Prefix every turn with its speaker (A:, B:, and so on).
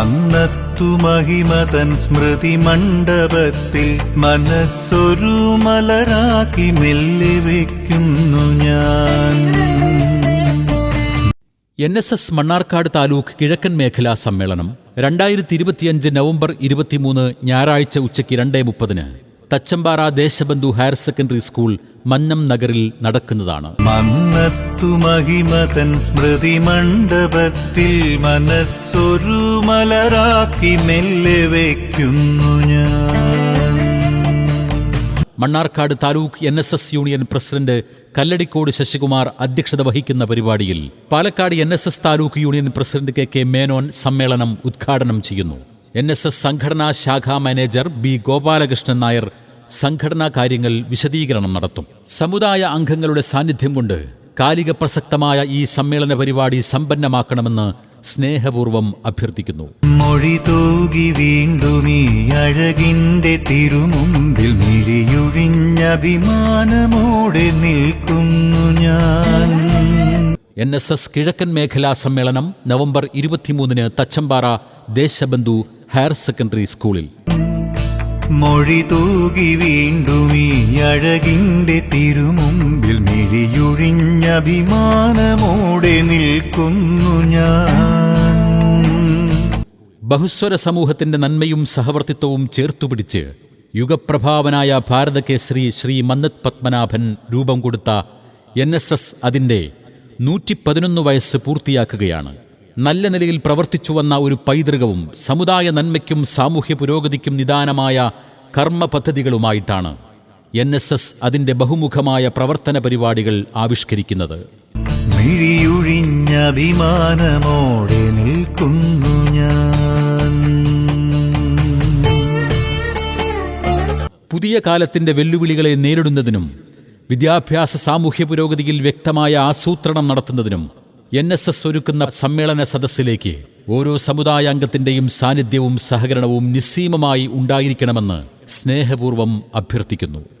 A: മന്നത്തു മഹിമതൻ സ്മൃതി മണ്ഡപത്തിൽ മനസ്സൊരു മലരാക്കി മെല്ലി വയ്ക്കുന്നു ഞാൻ.
B: N S S Mannarkkad taluk കിഴക്കൻ മേഖലാ സമ്മേളനം രണ്ടായിരത്തി ഇരുപത്തിയഞ്ച് നവംബർ ഇരുപത്തിമൂന്ന് ഞായറാഴ്ച ഉച്ചയ്ക്ക് രണ്ടേ മുപ്പതിന് Thachampara Deshabandhu higher secondary school Mannam നഗറിൽ നടക്കുന്നതാണ്.
A: മന്നത്തു മഹിമതൻ സ്മൃതി മണ്ഡപത്തിൽ മനസ്സൊരു മലരാക്കി മെല്ലെ വയ്ക്കുന്നു ഞാൻ.
B: Mannarkkad taluk N S S union president Kalladikode Sasikumar അധ്യക്ഷത വഹിക്കുന്ന പരിപാടിയിൽ Palakkad N S S taluk union president K K Menon സമ്മേളനം ഉദ്ഘാടനം ചെയ്യുന്നു. എൻ എസ് എസ് സംഘടനാ ശാഖാ മാനേജർ ബി ഗോപാലകൃഷ്ണൻ നായർ സംഘടനാ കാര്യങ്ങൾ വിശദീകരണം നടത്തും. സമുദായ അംഗങ്ങളുടെ സാന്നിധ്യം കൊണ്ട് കാലിക പ്രസക്തമായ ഈ സമ്മേളന പരിപാടി സമ്പന്നമാക്കണമെന്ന് സ്നേഹപൂർവം അഭ്യർത്ഥിക്കുന്നു.
A: മൊഴി തൂകി വീണ്ടും ഈ അഴകിന്റെ തിരുമുമ്പിൽ മിഴിയൊഴിഞ്ഞഭിമാനമോടെ നിൽക്കുന്നു ഞാൻ.
B: എൻ എസ് എസ് കിഴക്കൻ മേഖലാ സമ്മേളനം നവംബർ ഇരുപത്തിമൂന്നിന് തച്ചമ്പാറ ദേശബന്ധു ഹയർ സെക്കൻഡറി സ്കൂളിൽ.
A: മൊഴി തൂകി വീണ്ടും ഈ അഴകിന്റെ തിരുമുമ്പിൽ മിഴിയൊഴിഞ്ഞഭിമാനമോടെ നിൽക്കുന്നു ഞാൻ.
B: ബഹുസ്വര സമൂഹത്തിന്റെ നന്മയും സഹവർത്തിത്വവും ചേർത്തുപിടിച്ച് യുഗപ്രഭാവനായ ഭാരതകേസരി ശ്രീ മന്നത് പത്മനാഭൻ രൂപം കൊടുത്ത എൻ എസ് എസ് അതിന്റെ നൂറ്റി പതിനൊന്ന് വയസ്സ് പൂർത്തിയാക്കുകയാണ്. നല്ല നിലയിൽ പ്രവർത്തിച്ചു വന്ന ഒരു പൈതൃകവും സമുദായ നന്മയ്ക്കും സാമൂഹ്യ പുരോഗതിക്കും നിദാനമായ കർമ്മ പദ്ധതികളുമായിട്ടാണ് എൻ എസ് എസ് അതിന്റെ ബഹുമുഖമായ പ്രവർത്തന പരിപാടികൾ ആവിഷ്കരിക്കുന്നത്.
A: മിഴിയൊഴിഞ്ഞഭിമാനമോടെ നിൽക്കുന്നു ഞാൻ.
B: പുതിയ കാലത്തിന്റെ വെല്ലുവിളികളെ നേരിടുന്നതിനും വിദ്യാഭ്യാസ സാമൂഹ്യ പുരോഗതിയിൽ വ്യക്തമായ ആസൂത്രണം നടത്തുന്നതിനും എൻ എസ് എസ് ഒരുക്കുന്ന സമ്മേളന സദസ്സിലേക്ക് ഓരോ സമുദായാംഗത്തിന്റെയും സാന്നിധ്യവും സഹകരണവും നിസ്സീമമായി ഉണ്ടായിരിക്കണമെന്ന് സ്നേഹപൂർവം അഭ്യർത്ഥിക്കുന്നു.